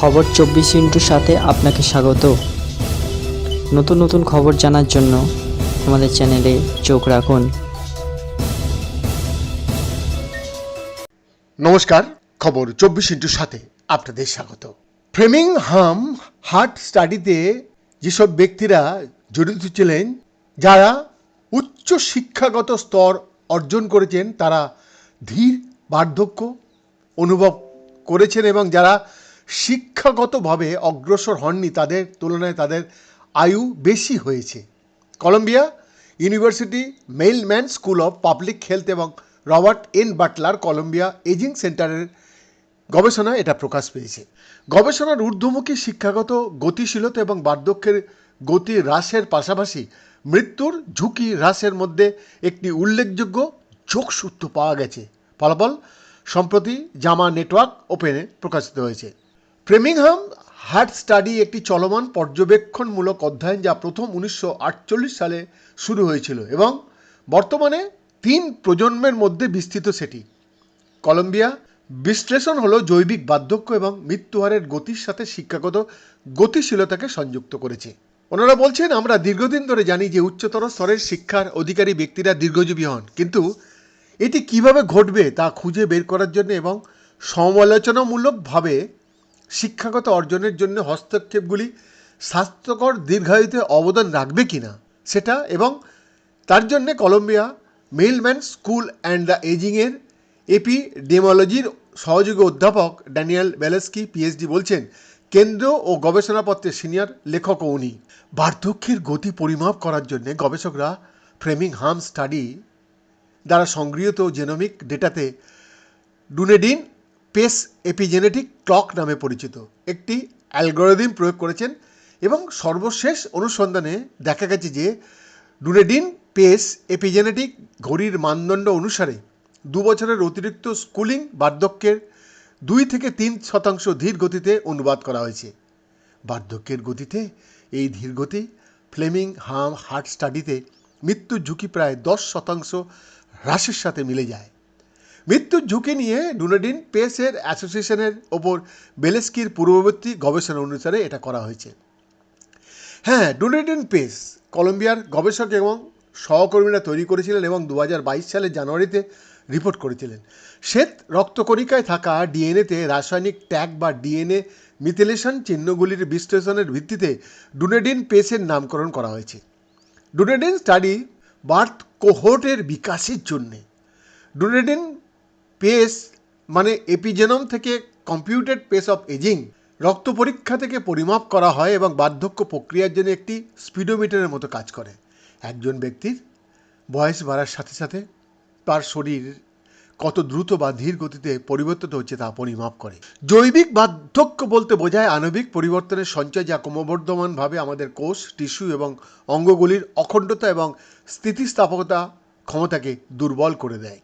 খবর চব্বিশ ইন্টুর সাথে আপনাকে স্বাগত। নতুন নতুন খবর জানার জন্য আমাদের চ্যানেলে চোখ রাখুন। নমস্কার, খবর চব্বিশ ইন্টুর সাথে আপনাদের স্বাগত। ফ্রেমিংহাম হার্ট স্টাডিতে যেসব ব্যক্তিরা জড়িত ছিলেন, যারা উচ্চ শিক্ষাগত স্তর অর্জন করেছেন, তারা ধীর বার্ধক্য অনুভব করেছেন এবং যারা শিক্ষাগতভাবে অগ্রসর হননি তাদের, তুলনায় তাদের আয়ু বেশি হয়েছে। Columbia University Mailman School of Public Health এবং Robert N Butler Columbia aging সেন্টারের গবেষণায় এটা প্রকাশ পেয়েছে। গবেষণার ঊর্ধ্বমুখী শিক্ষাগত গতিশীলতা এবং বার্ধক্যের গতি হ্রাসের পাশাপাশি মৃত্যুর ঝুঁকি হ্রাসের মধ্যে একটি উল্লেখযোগ্য যোগসূত্র পাওয়া গেছে। ফলাফল সম্প্রতি জামা নেটওয়ার্ক ওপেনে প্রকাশিত হয়েছে। ফ্রেমিংহাম হার্ট স্টাডি একটি চলমান পর্যবেক্ষণমূলক অধ্যয়ন যা প্রথম উনিশশো আটচল্লিশ সালে শুরু হয়েছিল এবং বর্তমানে তিন প্রজন্মের মধ্যে বিস্তৃত সেটি। কলম্বিয়া, বিশ্লেষণ হলো জৈবিক বার্ধক্য এবং মৃত্যুহারের গতির সাথে শিক্ষাগত গতিশীলতাকে সংযুক্ত করেছে। ওনারা বলছেন, আমরা দীর্ঘদিন ধরে জানি যে উচ্চতর স্তরের শিক্ষার অধিকারী ব্যক্তিরা দীর্ঘজীবী হন, কিন্তু এটি কীভাবে ঘটবে তা খুঁজে বের করার জন্য এবং সমালোচনামূলকভাবে শিক্ষাগত অর্জনের জন্য হস্তক্ষেপগুলি স্বাস্থ্যকর দীর্ঘায়ুতে অবদান রাখবে কিনা সেটা এবং তার জন্যে Columbia Mailman School and the এজিংয়ের এপিডেমোলজির সহযোগী অধ্যাপক ড্যানিয়েল বেলেস্কি, পিএইচডি বলছেন, কেন্দ্র ও গবেষণাপত্রের সিনিয়র লেখকও উনি। বার্ধক্যের গতি পরিমাপ করার জন্য গবেষকরা ফ্রেমিং হাম স্টাডি দ্বারা সংগৃহীত জেনোমিক ডেটাতে ডুনেডিন পেস এপিজেনেটিক ক্লক নামে পরিচিত। একটি অ্যালগোরিদম প্রয়োগ করেছেন এবং সর্বশেষ অনুসন্ধানে দেখা গেছে যে ডুনেডিন পেস এপিজেনেটিক ঘড়ির মানদণ্ড অনুসারে দু বছরের অতিরিক্ত স্কুলিং বার্ধক্যের দুই থেকে তিন শতাংশ ধীর গতিতে অনুবাদ করা হয়েছে। বার্ধক্যের গতিতে এই ধীর গতি ফ্লেমিং হাম হার্ট স্টাডিতে মৃত্যুর ঝুঁকি প্রায় দশ শতাংশ হ্রাসের সাথে মিলে যায়। মৃত্যুর ঝুঁকি নিয়ে ডুনেডিন পেসের অ্যাসোসিয়েশনের ওপর বেলেস্কির পূর্ববর্তী গবেষণা অনুসারে এটা করা হয়েছে। হ্যাঁ ডুনেডিন পেস কলম্বিয়ার গবেষক এবং সহকর্মীরা তৈরি করেছিলেন এবং দু হাজার বাইশ সালের জানুয়ারিতে রিপোর্ট করেছিলেন। শ্বেত রক্তকণিকায় থাকা ডিএনএতে রাসায়নিক ট্যাগ বা ডিএনএ মিথিলেশন চিহ্নগুলির বিশ্লেষণের ভিত্তিতে ডুনেডিন পেসের নামকরণ করা হয়েছে। ডুনেডিন স্টাডি বার্থ কোহোটের বিকাশের জন্যে। ডুনেডিন পেস মানে এপিজেনম থেকে কম্পিউটেড পেস অফ এজিং রক্ত পরীক্ষা থেকে পরিমাপ করা হয় এবং বার্ধক্য প্রক্রিয়ার জন্য একটি স্পিডোমিটারের মতো কাজ করে। একজন ব্যক্তির বয়স বাড়ার সাথে সাথে তার শরীর কত দ্রুত বা ধীর গতিতে পরিবর্তিত হচ্ছে তা পরিমাপ করে। জৈবিক বার্ধক্য বলতে বোঝায় আণবিক পরিবর্তনের সঞ্চয় যা ক্রমবর্ধমানভাবে আমাদের কোষ, টিস্যু এবং অঙ্গগুলির অখণ্ডতা এবং স্থিতিস্থাপকতা ক্ষমতাকে দুর্বল করে দেয়।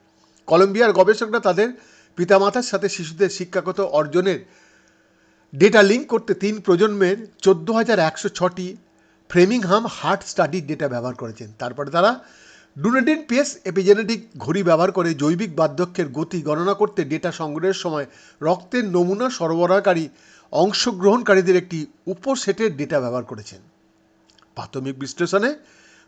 কলম্বিয়ার গবেষকরা তাদের পিতামাতার সাথে শিশুদের শিক্ষাগত অর্জনের ডেটা লিঙ্ক করতে তিন প্রজন্মের চোদ্দ হাজার একশো ছটি ফ্রেমিংহাম হার্ট স্টাডির ডেটা ব্যবহার করেছেন। তারপরে তারা ডুনেডিন পেস এপিজেনেটিক ঘড়ি ব্যবহার করে জৈবিক বার্ধক্যের গতি গণনা করতে ডেটা সংগ্রহের সময় রক্তের নমুনা সরবরাহকারী অংশগ্রহণকারীদের একটি উপসেটের ডেটা ব্যবহার করেছেন। প্রাথমিক বিশ্লেষণে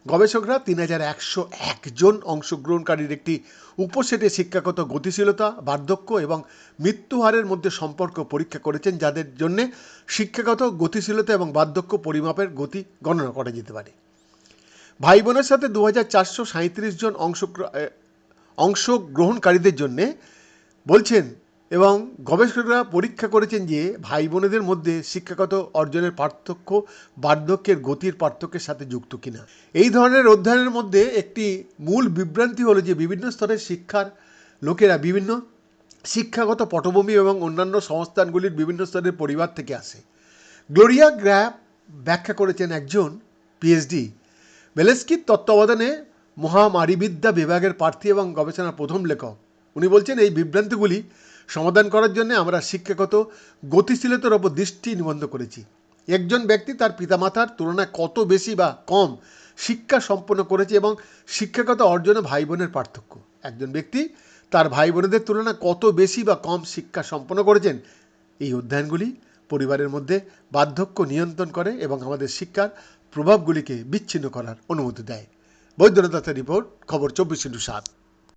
গবেষকরা তিন হাজার একশো একজন অংশগ্রহণকারীর একটি উপসেটে শিক্ষাগত গতিশীলতা, বার্ধক্য এবং মৃত্যুহারের মধ্যে সম্পর্ক পরীক্ষা করেছেন, যাদের জন্য শিক্ষাগত গতিশীলতা এবং বার্ধক্য পরিমাপের গতি গণনা করা যেতে পারে। ভাই বোনের সাথে দু হাজার চারশো সাঁত্রিশ জন অংশগ্র- অংশগ্রহণকারীদের জন্যে বলছেন এবং গবেষকরা পরীক্ষা করেছেন যে ভাই বোনেদের মধ্যে শিক্ষাগত অর্জনের পার্থক্য, বার্ধক্যের গতির পার্থক্যের সাথে যুক্ত কিনা। এই ধরনের অধ্যয়নের মধ্যে একটি মূল বিভ্রান্তি হলো যে বিভিন্ন স্তরের শিক্ষার লোকেরা বিভিন্ন শিক্ষাগত পটভূমি এবং অন্যান্য সংস্থানগুলির বিভিন্ন স্তরের পরিবার থেকে আসে। গ্লোরিয়া গ্র্যাপ ব্যাখ্যা করেছেন একজন পিএইচডি। বেলেস্কির তত্ত্বাবধানে মহামারীবিদ্যা বিভাগের প্রার্থী এবং গবেষণার প্রথম লেখক। উনি বলছেন, এই বিভ্রান্তিগুলি সমাধান করার জন্য আমরা শিক্ষাগত গতিশীলতার ওপর দৃষ্টি নিবন্ধ করেছি। একজন ব্যক্তি তার পিতামাতার তুলনায় কত বেশি বা কম শিক্ষা সম্পন্ন করেছে এবং শিক্ষাগত অর্জনে ভাই বোনের পার্থক্য? একজন ব্যক্তি তার ভাই বোনেদের তুলনায় কত বেশি বা কম শিক্ষা সম্পন্ন করেছেন? এই অধ্যয়নগুলি পরিবারের মধ্যে বার্ধক্য নিয়ন্ত্রণ করে এবং আমাদের শিক্ষার প্রভাবগুলিকে বিচ্ছিন্ন করার অনুমতি দেয়। বৈদ্যনাথের রিপোর্ট, খবর চব্বিশ ইন্টু সাত।